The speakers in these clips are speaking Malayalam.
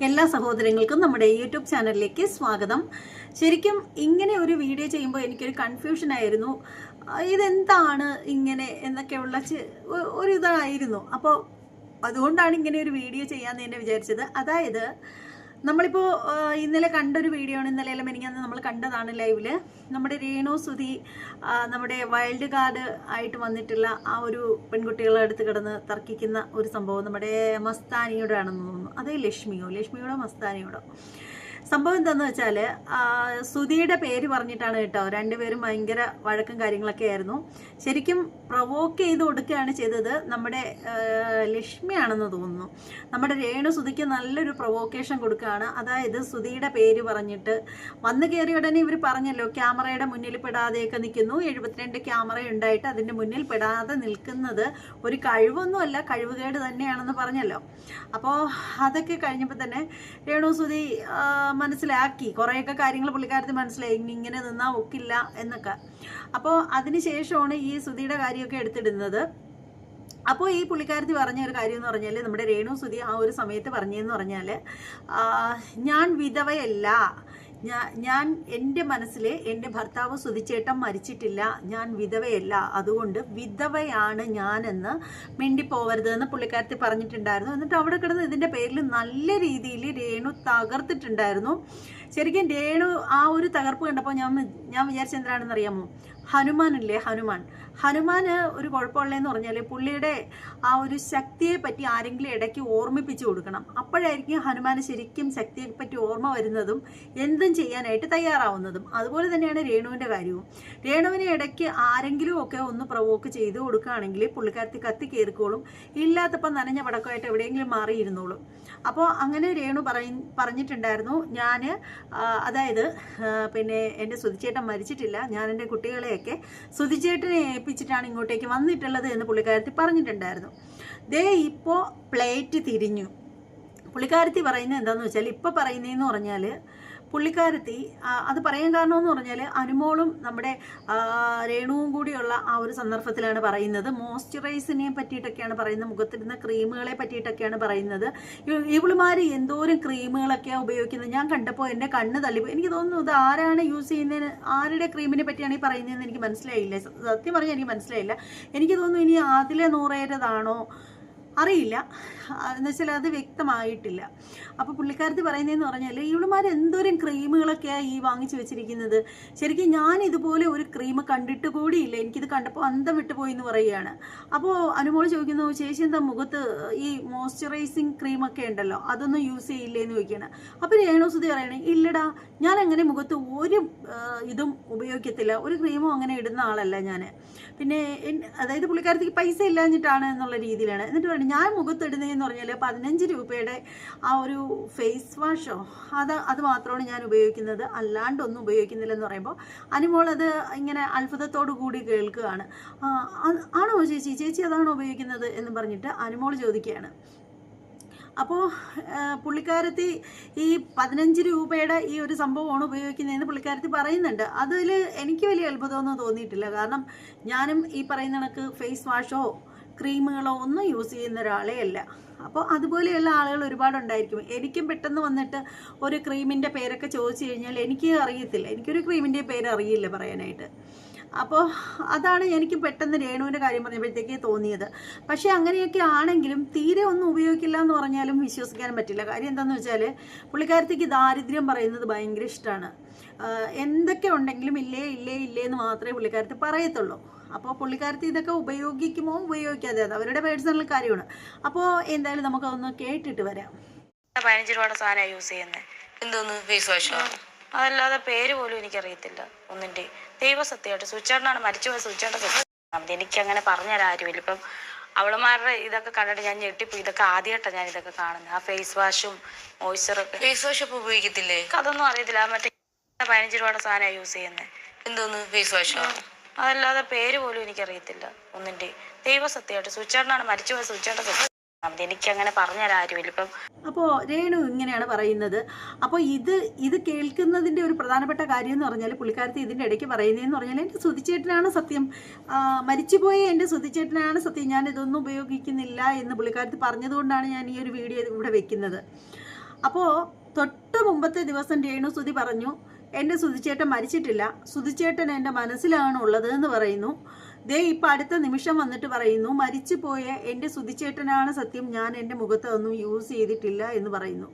എല്ലാ സഹോദരങ്ങൾക്കും നമ്മുടെ യൂട്യൂബ് ചാനലിലേക്ക് സ്വാഗതം. ശരിക്കും ഇങ്ങനെ ഒരു വീഡിയോ ചെയ്യുമ്പോൾ എനിക്കൊരു ആ, ഇതെന്താണ് ഇങ്ങനെ എന്നൊക്കെയുള്ള ഒരു ഇതായിരുന്നു അപ്പോൾ അതുകൊണ്ടാണ് ഇങ്ങനെ ഒരു വീഡിയോ ചെയ്യാമെന്ന് തന്നെ വിചാരിച്ചത്. അതായത് നമ്മളിപ്പോൾ ഇന്നലെ കണ്ടൊരു വീഡിയോ ആണ്. ഇന്നലെ എല്ലാം എനിക്കന്ന് നമ്മൾ കണ്ടതാണ് ലൈവിൽ നമ്മുടെ രേണു സുധി നമ്മുടെ വൈൽഡ് കാർഡ് ആയിട്ട് വന്നിട്ടുള്ള ആ ഒരു പെൺകുട്ടികളെ അടുത്ത് കിടന്ന് തർക്കിക്കുന്ന ഒരു സംഭവം നമ്മുടെ മസ്താനിയുടെ ആണെന്ന് തോന്നുന്നു. അതേ ലക്ഷ്മിയോ? ലക്ഷ്മിയോടോ മസ്താനിയോടോ? സംഭവം എന്താന്ന് വെച്ചാൽ സുധിയുടെ പേര് പറഞ്ഞിട്ടാണ് കേട്ടോ രണ്ടുപേരും ഭയങ്കര വഴക്കും കാര്യങ്ങളൊക്കെ ആയിരുന്നു. ശരിക്കും പ്രൊവോക്ക് ചെയ്ത് കൊടുക്കുകയാണ് ചെയ്തത് നമ്മുടെ ലക്ഷ്മിയാണെന്ന് തോന്നുന്നു. നമ്മുടെ രേണു സുധിക്ക് നല്ലൊരു പ്രൊവോക്കേഷൻ കൊടുക്കുകയാണ്. അതായത് സുധിയുടെ പേര് പറഞ്ഞിട്ട് വന്ന് കയറിയ ഉടനെ ഇവർ പറഞ്ഞല്ലോ ക്യാമറയുടെ മുന്നിൽ പെടാതെയൊക്കെ നിൽക്കുന്നു. എഴുപത്തിരണ്ട് ക്യാമറ ഉണ്ടായിട്ട് അതിന്റെ മുന്നിൽ പെടാതെ നിൽക്കുന്നത് ഒരു കഴിവൊന്നുമല്ല കഴിവുകേട് തന്നെയാണെന്ന് പറഞ്ഞല്ലോ. അപ്പോൾ അതൊക്കെ കഴിഞ്ഞപ്പോൾ തന്നെ രേണു സുധി മനസ്സിലാക്കി. കുറേയൊക്കെ കാര്യങ്ങൾ പുള്ളിക്കാരത്തി മനസ്സിലായി. ഇങ്ങനെ നിന്നാൽ ഒക്കില്ല എന്നൊക്കെ. അപ്പോൾ അതിനുശേഷമാണ് ഈ സുധിയുടെ കാര്യമൊക്കെ എടുത്തിടുന്നത്. അപ്പോൾ ഈ പുള്ളിക്കാരത്തി പറഞ്ഞ ഒരു കാര്യം എന്ന് പറഞ്ഞാൽ നമ്മുടെ രേണു സുധി ആ ഒരു സമയത്ത് പറഞ്ഞതെന്ന് പറഞ്ഞാൽ ഞാൻ വിധവയല്ല. ഞാ- ഞാൻ എന്റെ മനസ്സിൽ എന്റെ ഭർത്താവ് സുധിച്ചേട്ടൻ മരിച്ചിട്ടില്ല. ഞാൻ വിധവയല്ല. അതുകൊണ്ട് വിധവയാണ് ഞാനെന്ന് മിണ്ടിപ്പോവരുതെന്ന് പുള്ളിക്കാരത്തി പറഞ്ഞിട്ടുണ്ടായിരുന്നു. എന്നിട്ട് അവിടെ കിടന്ന് ഇതിന്റെ പേരിൽ നല്ല രീതിയിൽ രേണു തകർത്തിട്ടുണ്ടായിരുന്നു. ശരിക്കും രേണു ആ ഒരു തകർപ്പ് കണ്ടപ്പോൾ ഞാൻ ഞാൻ വിചാരിച്ചെന്തിനാണെന്ന് അറിയാമോ ഹനുമാനില്ലേ? ഹനുമാൻ. ഹനുമാന് ഒരു കുഴപ്പമുള്ളതെന്ന് പറഞ്ഞാൽ പുള്ളിയുടെ ആ ഒരു ശക്തിയെ പറ്റി ആരെങ്കിലും ഇടയ്ക്ക് ഓർമ്മിപ്പിച്ചു കൊടുക്കണം. അപ്പോഴായിരിക്കും ഹനുമാന് ശരിക്കും ശക്തിയെ പറ്റി ഓർമ്മ വരുന്നതും എന്തും ചെയ്യാനായിട്ട് തയ്യാറാവുന്നതും. അതുപോലെ തന്നെയാണ് രേണുവിന്റെ കാര്യവും. രേണുവിനെ ഇടയ്ക്ക് ആരെങ്കിലും ഒക്കെ ഒന്ന് പ്രവോക്ക് ചെയ്ത് കൊടുക്കുകയാണെങ്കിൽ പുള്ളിക്കാരത്തി കത്തി കയറിക്കോളും. ഇല്ലാത്തപ്പം നനഞ്ഞ പടക്കമായിട്ട് എവിടെയെങ്കിലും മാറിയിരുന്നോളും. അപ്പോൾ അങ്ങനെ രേണു പറയ പറഞ്ഞിട്ടുണ്ടായിരുന്നു ഞാൻ അതായത് പിന്നെ എന്റെ സുതിച്ചേട്ടൻ മരിച്ചിട്ടില്ല. ഞാൻ എന്റെ കുട്ടികളെയൊക്കെ സുതിച്ചേട്ടനെ ഏൽപ്പിച്ചിട്ടാണ് ഇങ്ങോട്ടേക്ക് വന്നിട്ടുള്ളത് എന്ന് പുള്ളിക്കാരത്തി പറഞ്ഞിട്ടുണ്ടായിരുന്നു. ദേ ഇപ്പോൾ പ്ലേറ്റ് തിരിഞ്ഞു. പുള്ളിക്കാരത്തി പറയുന്നത് എന്താണെന്ന് വെച്ചാൽ ഇപ്പോൾ പറയുന്നതെന്ന് പറഞ്ഞാൽ പുള്ളിക്കാരത്തി അത് പറയാൻ കാരണമെന്ന് പറഞ്ഞാൽ അനുമോളും നമ്മുടെ രേണുവും കൂടിയുള്ള ആ ഒരു സന്ദർഭത്തിലാണ് പറയുന്നത്. മോയ്സ്ചറൈസിനെ പറ്റിയിട്ടൊക്കെയാണ് പറയുന്നത്. മുഖത്തിരുന്ന ക്രീമുകളെ പറ്റിയിട്ടൊക്കെയാണ് പറയുന്നത്. ഇവളുമാർ എന്തോരം ക്രീമുകളൊക്കെയാണ് ഉപയോഗിക്കുന്നത്? ഞാൻ കണ്ടപ്പോൾ എന്റെ കണ്ണ് തള്ളിപ്പോയി. എനിക്ക് തോന്നുന്നു ഇത് ആരാണ് യൂസ് ചെയ്യുന്നതിന് ആരുടെ ക്രീമിനെ പറ്റിയാണ് ഈ പറയുന്നതെന്ന് എനിക്ക് മനസ്സിലായില്ല. സത്യം പറഞ്ഞാൽ എനിക്ക് മനസ്സിലായില്ല. എനിക്ക് തോന്നുന്നു ഇനി ആദിലെ നൂറേരതാണോ അറിയില്ല. എന്ന് വെച്ചാൽ അത് വ്യക്തമായിട്ടില്ല. അപ്പോൾ പുള്ളിക്കാരത്തി പറയുന്നതെന്ന് പറഞ്ഞാൽ ഇവളുമാർ എന്തോരം ക്രീമുകളൊക്കെയാണ് ഈ വാങ്ങിച്ചു വെച്ചിരിക്കുന്നത്? ശരിക്കും ഞാൻ ഇതുപോലെ ഒരു ക്രീം കണ്ടിട്ട് കൂടിയില്ല എനിക്കിത് കണ്ടപ്പോൾ അന്തം വിട്ടു പോയി എന്ന് പറയുകയാണ്. അപ്പോൾ അനുമോൾ ചോദിക്കുന്നു ചേച്ചി എന്താ മുഖത്ത് ഈ മോയ്സ്ചറൈസിങ് ക്രീമൊക്കെ ഉണ്ടല്ലോ അതൊന്നും യൂസ് ചെയ്യില്ലേ എന്ന് ചോദിക്കുകയാണ് അപ്പോൾ രേണുസുതി പറയണേ ഇല്ലടാ ഞാൻ അങ്ങനെ മുഖത്ത് ഒരു ഇതും ഉപയോഗിക്കത്തില്ല. ഒരു ക്രീമും അങ്ങനെ ഇടുന്ന ആളല്ല ഞാൻ പിന്നെ അതായത് പുള്ളിക്കാരത്തേക്ക് പൈസ ഇല്ലാഞ്ഞിട്ടാണ് എന്നുള്ള രീതിയിലാണ്. എന്നിട്ട് പറഞ്ഞു ഞാൻ മുഖത്തിടുന്നതെന്ന് പറഞ്ഞാൽ പതിനഞ്ച് രൂപയുടെ ആ ഒരു ഫേസ് വാഷോ അത് അത് മാത്രമാണ് ഞാൻ ഉപയോഗിക്കുന്നത്. അല്ലാണ്ടൊന്നും ഉപയോഗിക്കുന്നില്ലെന്ന് പറയുമ്പോൾ അനുമോൾ അത് ഇങ്ങനെ അത്ഭുതത്തോടു കൂടി കേൾക്കുകയാണ്. ആണോ ചേച്ചി? ചേച്ചി അതാണോ ഉപയോഗിക്കുന്നത് എന്ന് പറഞ്ഞിട്ട് അനുമോൾ ചോദിക്കുകയാണ്. അപ്പോൾ പുള്ളിക്കാരത്തി ഈ പതിനഞ്ച് രൂപയുടെ ഈ ഒരു സംഭവമാണ് ഉപയോഗിക്കുന്നതെന്ന് പുള്ളിക്കാരത്തി പറയുന്നുണ്ട്. അതിൽ എനിക്ക് വലിയ അത്ഭുതമൊന്നും തോന്നിയിട്ടില്ല. കാരണം ഞാനും ഈ പറയുന്ന കണക്ക് ഫേസ് വാഷോ ക്രീമുകളോ ഒന്നും യൂസ് ചെയ്യുന്ന ഒരാളേ അല്ല. അപ്പോൾ അതുപോലെയുള്ള ആളുകൾ ഒരുപാടുണ്ടായിരിക്കും. എനിക്കും പെട്ടെന്ന് വന്നിട്ട് ഒരു ക്രീമിന്റെ പേരൊക്കെ ചോദിച്ചു കഴിഞ്ഞാൽ എനിക്ക് അറിയത്തില്ല. എനിക്കൊരു ക്രീമിന്റെ പേര് അറിയില്ല പറയാനായിട്ട്. അപ്പോൾ അതാണ് എനിക്ക് പെട്ടെന്ന് രേണുവിന്റെ കാര്യം പറഞ്ഞപ്പോഴത്തേക്ക് തോന്നിയത്. പക്ഷേ അങ്ങനെയൊക്കെ ആണെങ്കിലും തീരെ ഒന്നും ഉപയോഗിക്കില്ല എന്ന് പറഞ്ഞാലും വിശ്വസിക്കാൻ പറ്റില്ല. കാര്യം എന്താണെന്ന് വെച്ചാൽ പുള്ളിക്കാരത്തേക്ക് ദാരിദ്ര്യം പറയുന്നത് ഭയങ്കര ഇഷ്ടമാണ് എന്തൊക്കെ ഉണ്ടെങ്കിലും ഇല്ലേ ഇല്ലേ ഇല്ലേ എന്ന് മാത്രമേ പുള്ളിക്കാരത്തി പറയത്തുള്ളൂ. അപ്പോൾ പുള്ളിക്കാരത്തി ഇതൊക്കെ ഉപയോഗിക്കുമോ ഉപയോഗിക്കാതെ അത് അവരുടെ പേഴ്സണൽ കാര്യമാണ്. അപ്പോൾ എന്തായാലും നമുക്കതൊന്ന് കേട്ടിട്ട് വരാം. പതിനഞ്ച് രൂപയുടെ സാധനമാണ് യൂസ് ചെയ്യുന്നത് എന്തോന്ന് ഫേസ് വാഷോ അതല്ലാതെ പേര് പോലും എനിക്കറിയത്തില്ല ഒന്നിന്റെ. ദൈവസത്യമായിട്ട് സുച്ചേട്ടനാണ് മരിച്ചുപോയ സുച്ചേട്ടൻ സത്യം എനിക്ക് അങ്ങനെ പറഞ്ഞുതരാൻ ആരുമില്ല. ഇപ്പം അവളുമാരുടെ ഇതൊക്കെ കണ്ടിട്ട് ഞാൻ ഞെട്ടിപ്പോയി. ഇതൊക്കെ ആദ്യമായിട്ടാണ് ഞാൻ ഇതൊക്കെ കാണുന്നത്. ആ ഫേസ് വാഷും മോയ്സ്ചറൊക്കെ ഫേസ് വാഷ് ഒക്കെ ഉപയോഗിക്കത്തില്ലേ? അതൊന്നും അറിയത്തില്ല. ആ മറ്റേ പതിനഞ്ച് രൂപയുടെ സാധനമാണ് യൂസ് ചെയ്യുന്നത് എന്തോന്ന് ഫേസ് വാഷോ അതല്ലാതെ പേര് പോലും എനിക്കറിയത്തില്ല. ഒന്നിന്റെ ദൈവസത്യമായിട്ട് സുച്ചേട്ടനാണ് മരിച്ചുപോയ സുച്ചേട്ടൻ സത്യം. എനിക്ക് അങ്ങനെ പറഞ്ഞുതരാൻ ആരുമില്ല. ഇപ്പം അപ്പോൾ രേണു ഇങ്ങനെയാണ് പറയുന്നത്. അപ്പോൾ ഇത് ഇത് കേൾക്കുന്നതിന്റെ ഒരു പ്രധാനപ്പെട്ട കാര്യം എന്ന് പറഞ്ഞാൽ പുള്ളിക്കാരത്തി ഇതിന്റെ ഇടയ്ക്ക് പറയുന്നതെന്ന് പറഞ്ഞാൽ എന്റെ സുതിച്ചേട്ടനാണ് സത്യം. മരിച്ചുപോയ എന്റെ സുതിച്ചേട്ടനാണ് സത്യം. ഞാൻ ഇതൊന്നും ഉപയോഗിക്കുന്നില്ല എന്ന് പുള്ളിക്കാരത്തി പറഞ്ഞതുകൊണ്ടാണ് ഞാൻ ഈ ഒരു വീഡിയോ ഇവിടെ വെക്കുന്നത്. അപ്പോൾ തൊട്ട് മുമ്പത്തെ ദിവസം രേണു സുതി പറഞ്ഞു എന്റെ സുതിച്ചേട്ടൻ മരിച്ചിട്ടില്ല. സുതിച്ചേട്ടൻ എന്റെ മനസ്സിലാണ് ഉള്ളത് എന്ന് പറയുന്നു. ദേ ഇപ്പം അടുത്ത നിമിഷം വന്നിട്ട് പറയുന്നു മരിച്ചുപോയ എന്റെ സുതിച്ചേട്ടനാണ് സത്യം. ഞാൻ എന്റെ മുഖത്ത് ഒന്നും യൂസ് ചെയ്തിട്ടില്ല എന്ന് പറയുന്നു.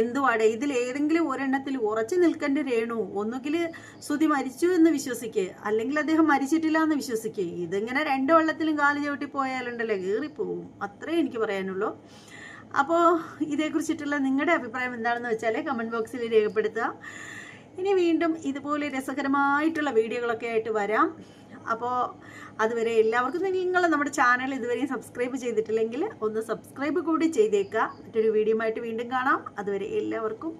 എന്തുവാടെ ഇതിൽ ഏതെങ്കിലും ഒരെണ്ണത്തിൽ ഉറച്ചു നിൽക്കേണ്ട രേണു? ഒന്നുകിൽ സുതി മരിച്ചു എന്ന് വിശ്വസിക്കേ അല്ലെങ്കിൽ അദ്ദേഹം മരിച്ചിട്ടില്ല എന്ന് വിശ്വസിക്കേ. ഇതിങ്ങനെ രണ്ട് വെള്ളത്തിലും കാൽ ചവിട്ടി പോയാലുണ്ടല്ലോ കീറിപ്പോവും. അത്രേ എനിക്ക് പറയാനുള്ളൂ. അപ്പോൾ ഇതേക്കുറിച്ചിട്ടുള്ള നിങ്ങളുടെ അഭിപ്രായം എന്താണെന്ന് വെച്ചാൽ കമന്റ് ബോക്സിൽ രേഖപ്പെടുത്തുക. ഇനി വീണ്ടും ഇതുപോലെ രസകരമായിട്ടുള്ള വീഡിയോകളൊക്കെ ആയിട്ട് വരാം. അപ്പോൾ അതുവരെ എല്ലാവർക്കും നിങ്ങൾ നമ്മുടെ ചാനൽ ഇതുവരെയും സബ്സ്ക്രൈബ് ചെയ്തിട്ടില്ലെങ്കിൽ ഒന്ന് സബ്സ്ക്രൈബ് കൂടി ചെയ്തേക്കുക. മറ്റൊരു വീഡിയോ ആയിട്ട് വീണ്ടും കാണാം. അതുവരെ എല്ലാവർക്കും